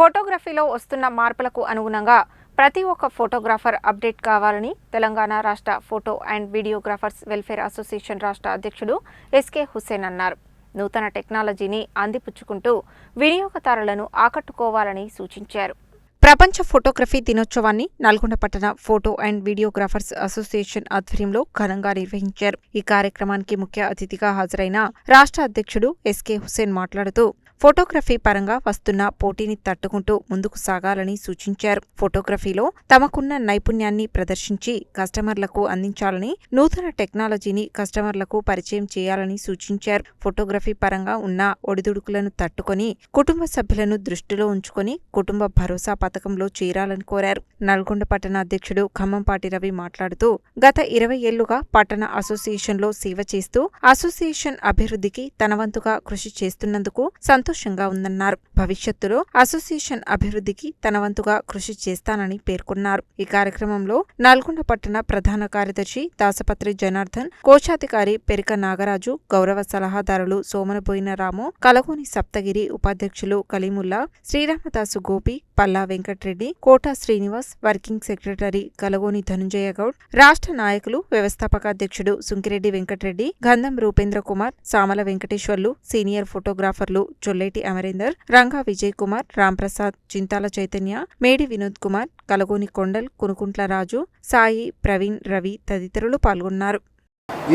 ఫోటోగ్రఫీలో వస్తున్న మార్పులకు అనుగుణంగా ప్రతి ఒక్క ఫోటోగ్రాఫర్ అప్డేట్ కావాలని తెలంగాణ రాష్ట్ర photo and videographers welfare association రాష్ట్ర అధ్యక్షుడు ఎస్కే హుస్సేన్ అన్నారు. నూతన టెక్నాలజీని అందిపుచ్చుకుంటూ వినియోగదారులను ఆకట్టుకోవాలని సూచించారు. ప్రపంచ ఫోటోగ్రఫీ దినోత్సవాన్ని నల్గొండ పట్టణ ఫోటో అండ్ వీడియోగ్రాఫర్స్ అసోసియేషన్ ఆధ్వర్యంలో ఘనంగా నిర్వహించారు. ఈ కార్యక్రమానికి ముఖ్య అతిథిగా హాజరైన రాష్ట్ర అధ్యక్షుడు ఎస్కే హుస్సేన్ మాట్లాడుతూ ఫోటోగ్రఫీ పరంగా వస్తున్న పోటీని తట్టుకుంటూ ముందుకు సాగాలని సూచించారు. ఫోటోగ్రఫీలో తమకున్న నైపుణ్యాన్ని ప్రదర్శించి కస్టమర్లకు అందించాలని నూతన టెక్నాలజీని కస్టమర్లకు పరిచయం చేయాలని సూచించారు. ఫోటోగ్రఫీ పరంగా ఉన్న ఒడిదుడుకులను తట్టుకొని కుటుంబ సభ్యులను దృష్టిలో ఉంచుకొని కుటుంబ భరోసా పథకంలో చేరాలని కోరారు. నల్గొండ పట్టణ అధ్యక్షుడు ఖమ్మంపాటి రవి మాట్లాడుతూ గత ఇరవై ఏళ్ళుగా పట్టణ అసోసియేషన్లో సేవ చేస్తూ అసోసియేషన్ అభివృద్ధికి తన వంతుగా కృషి చేస్తున్నందుకు సంతోషంగా ఉందన్నారు. భవిష్యత్తులో అసోసియేషన్ అభివృద్ధికి తన వంతుగా కృషి చేస్తానని పేర్కొన్నారు. ఈ కార్యక్రమంలో నల్గొండ పట్టణ ప్రధాన కార్యదర్శి దాసపత్రి జనార్దన్ కోశాధికారి పెరిక నాగరాజు గౌరవ సలహాదారులు సోమనబోయిన రాము కలగోని సప్తగిరి ఉపాధ్యక్షులు కలీముల్లా శ్రీరామదాసు గోపి పల్లా వెంకట్రెడ్డి కోటా శ్రీనివాస్ వర్కింగ్ సెక్రటరీ కలగోని ధనుంజయ గౌడ్ రాష్ట్ర నాయకులు వ్యవస్థాపక అధ్యక్షుడు సుంకిరెడ్డి వెంకట్రెడ్డి గంధం రూపేంద్ర కుమార్ సామల వెంకటేశ్వర్లు సీనియర్ ఫోటోగ్రాఫర్లు చొల్లేటి అమరేందర్ రంగా విజయ్ కుమార్ రాంప్రసాద్ చింతాల చైతన్య మేడి వినోద్ కుమార్ కలగోని కొండల్ కునుకుంట్ల రాజు సాయి ప్రవీణ్ రవి తదితరులు పాల్గొన్నారు.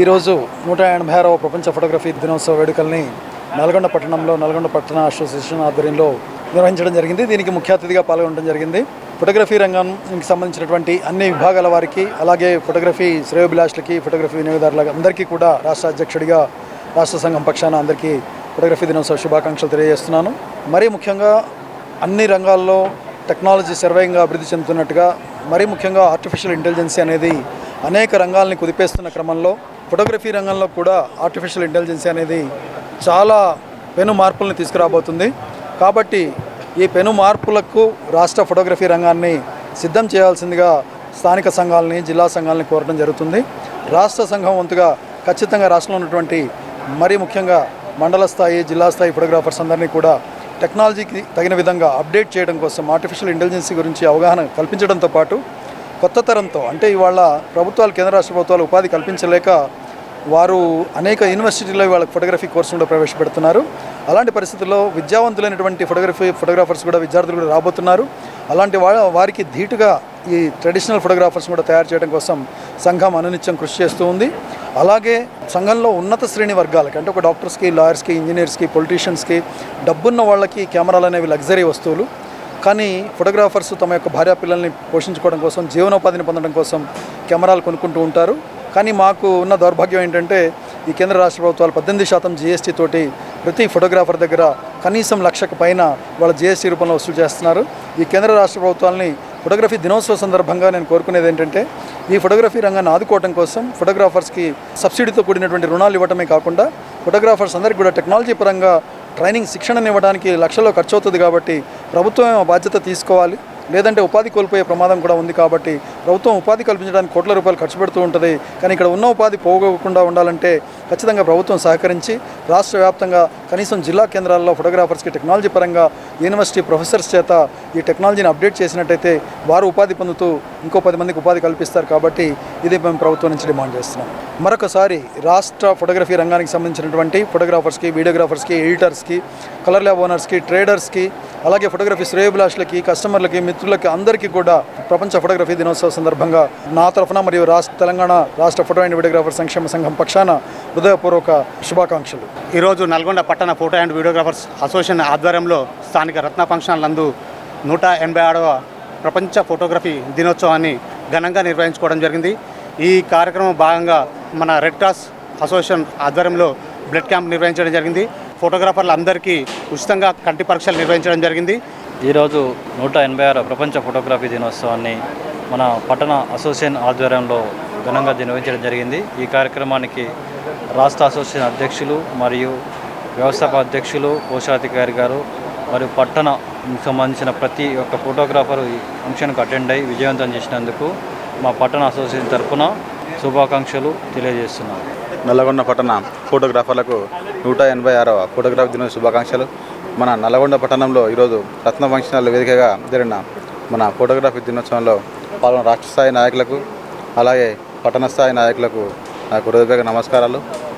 ఈరోజు నూట ఎనభై ఆరవ ప్రపంచ ఫోటోగ్రఫీ దినోత్సవ వేడుకల్ని నల్గొండ పట్టణంలో నల్గొండ పట్టణ అసోసియేషన్ ఆధ్వర్యంలో నిర్వహించడం జరిగింది. దీనికి ముఖ్య అతిథిగా పాల్గొనడం జరిగింది. ఫోటోగ్రఫీ రంగానికి సంబంధించినటువంటి అన్ని విభాగాల వారికి అలాగే ఫోటోగ్రఫీ శ్రేయోభిలాషులకి ఫోటోగ్రఫీ వినియోగదారులకి అందరికీ కూడా రాష్ట్ర అధ్యక్షుడిగా రాష్ట్ర సంఘం పక్షాన అందరికీ ఫోటోగ్రఫీ దినోత్సవ శుభాకాంక్షలు తెలియజేస్తున్నాను. మరీ ముఖ్యంగా అన్ని రంగాల్లో టెక్నాలజీ సర్వేయంగా అభివృద్ధి చెందుతున్నట్టుగా మరీ ముఖ్యంగా ఆర్టిఫిషియల్ ఇంటెలిజెన్సీ అనేది అనేక రంగాల్ని కుదిపేస్తున్న క్రమంలో ఫోటోగ్రఫీ రంగంలో కూడా ఆర్టిఫిషియల్ ఇంటెలిజెన్సీ అనేది చాలా పెను మార్పుల్ని తీసుకురాబోతుంది. కాబట్టి ఈ పెను మార్పులకు రాష్ట్ర ఫోటోగ్రఫీ రంగాన్ని సిద్ధం చేయాల్సిందిగా స్థానిక సంఘాలని జిల్లా సంఘాలని కోరడం జరుగుతుంది. రాష్ట్ర సంఘం వంతుగా ఖచ్చితంగా రాష్ట్రంలో ఉన్నటువంటి మరీ ముఖ్యంగా మండల స్థాయి జిల్లా స్థాయి ఫోటోగ్రాఫర్స్ అందరినీ కూడా టెక్నాలజీకి తగిన విధంగా అప్డేట్ చేయడం కోసం ఆర్టిఫిషియల్ ఇంటెలిజెన్సీ గురించి అవగాహన కల్పించడంతో పాటు కొత్త తరంతో అంటే ఇవాళ ప్రభుత్వాలు కేంద్ర రాష్ట్ర ప్రభుత్వాలు ఉపాధి కల్పించలేక వారు అనేక యూనివర్సిటీలో వాళ్ళకి ఫోటోగ్రఫీ కోర్సు కూడా ప్రవేశపెడుతున్నారు. అలాంటి పరిస్థితుల్లో విద్యావంతులైనటువంటి ఫోటోగ్రఫీ ఫోటోగ్రాఫర్స్ కూడా విద్యార్థులు కూడా రాబోతున్నారు. అలాంటి వా వారికి ధీటుగా ఈ ట్రెడిషనల్ ఫోటోగ్రాఫర్స్ కూడా తయారు చేయడం కోసం సంఘం అనునిత్యం కృషి చేస్తూ ఉంది. అలాగే సంఘంలో ఉన్నత శ్రేణి వర్గాలకి అంటే ఒక డాక్టర్స్కి లాయర్స్కి ఇంజనీర్స్కి పొలిటీషియన్స్కి డబ్బున్న వాళ్ళకి కెమెరాలు అనేవి లగ్జరీ వస్తువులు. కానీ ఫోటోగ్రాఫర్స్ తమ యొక్క భార్యా పిల్లల్ని పోషించుకోవడం కోసం జీవనోపాధిని పొందడం కోసం కెమెరాలు కొనుక్కుంటూ ఉంటారు. కానీ మాకు ఉన్న దౌర్భాగ్యం ఏంటంటే ఈ కేంద్ర రాష్ట్ర ప్రభుత్వాలు పద్దెనిమిది శాతం జీఎస్టీ తోటి ప్రతి ఫోటోగ్రాఫర్ దగ్గర కనీసం లక్షకు పైన వాళ్ళ జీఎస్టీ రూపంలో వసూలు చేస్తున్నారు. ఈ కేంద్ర రాష్ట్ర ప్రభుత్వాలని ఫోటోగ్రఫీ దినోత్సవ సందర్భంగా నేను కోరుకునేది ఏంటంటే ఈ ఫోటోగ్రఫీ రంగాన్ని ఆదుకోవడం కోసం ఫోటోగ్రాఫర్స్కి సబ్సిడీతో కూడినటువంటి రుణాలు ఇవ్వడమే కాకుండా ఫోటోగ్రాఫర్స్ అందరికీ కూడా టెక్నాలజీ పరంగా ట్రైనింగ్ శిక్షణను ఇవ్వడానికి లక్షల్లో ఖర్చు అవుతుంది కాబట్టి ప్రభుత్వం బాధ్యత తీసుకోవాలి. లేదంటే ఉపాధి కోల్పోయే ప్రమాదం కూడా ఉంది కాబట్టి ప్రభుత్వం ఉపాధి కల్పించడానికి కోట్ల రూపాయలు ఖర్చు పెడుతూ ఉంటుంది. కానీ ఇక్కడ ఉన్న ఉపాధి పోగొకుండా ఉండాలంటే ఖచ్చితంగా ప్రభుత్వం సహకరించి రాష్ట్ర వ్యాప్తంగా కనీసం జిల్లా కేంద్రాల్లో ఫోటోగ్రాఫర్స్కి టెక్నాలజీ పరంగా యూనివర్సిటీ ప్రొఫెసర్స్ చేత ఈ టెక్నాలజీని అప్డేట్ చేసినట్టయితే వారు ఉపాధి పొందుతూ ఇంకో పది మందికి ఉపాధి కల్పిస్తారు కాబట్టి ఇది మేము ప్రభుత్వం నుంచి డిమాండ్ చేస్తున్నాం. మరొకసారి రాష్ట్ర ఫోటోగ్రఫీ రంగానికి సంబంధించినటువంటి ఫోటోగ్రాఫర్స్కి వీడియోగ్రాఫర్స్కి ఎడిటర్స్కి కలర్ ల్యాబ్ ఓనర్స్కి ట్రేడర్స్కి అలాగే ఫోటోగ్రఫీ శ్రేయభిలాషులకి కస్టమర్లకి మిత్రులకి అందరికీ కూడా ప్రపంచ ఫోటోగ్రఫీ దినోత్సవ సందర్భంగా నా తరఫున మరియు రాష్ట్ర తెలంగాణ రాష్ట్ర ఫోటో అండ్ వీడియోగ్రాఫర్ సంక్షేమ సంఘం పక్షాన హృదయపూర్వక శుభాకాంక్షలు. ఈరోజు నల్గొండ పట్టణ ఫోటో అండ్ వీడియోగ్రాఫర్స్ అసోసియేషన్ ఆధ్వర్యంలో స్థానిక రత్న ఫంక్షన్ నందు నూట ఎనభై ఆడవ ప్రపంచ ఫోటోగ్రఫీ దినోత్సవాన్ని ఘనంగా నిర్వహించుకోవడం జరిగింది. ఈ కార్యక్రమం భాగంగా మన రెడ్ క్రాస్ అసోసియేషన్ ఆధ్వర్యంలో బ్లడ్ క్యాంప్ నిర్వహించడం జరిగింది. ఫోటోగ్రాఫర్లు అందరికీ ఉచితంగా కంటి పరీక్షలు నిర్వహించడం జరిగింది. ఈరోజు నూట ఎనభై ఆరు ప్రపంచ ఫోటోగ్రఫీ దినోత్సవాన్ని మన పట్టణ అసోసియేషన్ ఆధ్వర్యంలో ఘనంగా నిర్వహించడం జరిగింది. ఈ కార్యక్రమానికి రాష్ట్ర అసోసియేషన్ అధ్యక్షులు మరియు వ్యవస్థాపక అధ్యక్షులు కోశాధికారి గారు మరియు పట్టణ సంబంధించిన ప్రతి ఒక్క ఫోటోగ్రాఫర్ ఈ ఫంక్షన్కు అటెండ్ అయ్యి విజయవంతం చేసినందుకు మా పట్టణ అసోసియేషన్ తరఫున శుభాకాంక్షలు తెలియజేస్తున్నాను. నల్లగొండ పట్టణ ఫోటోగ్రాఫర్లకు నూట ఎనభై ఆరవ ఫోటోగ్రఫీ దిన శుభాకాంక్షలు. మన నల్లగొండ పట్టణంలో ఈరోజు రత్న ఫంక్షనాల వేదికగా జరిగిన మన ఫోటోగ్రఫీ దినోత్సవంలో పాల్గొన్న రాష్ట్ర స్థాయి నాయకులకు అలాగే పట్టణ స్థాయి నాయకులకు నాకు హృదయపూర్వక నమస్కారాలు.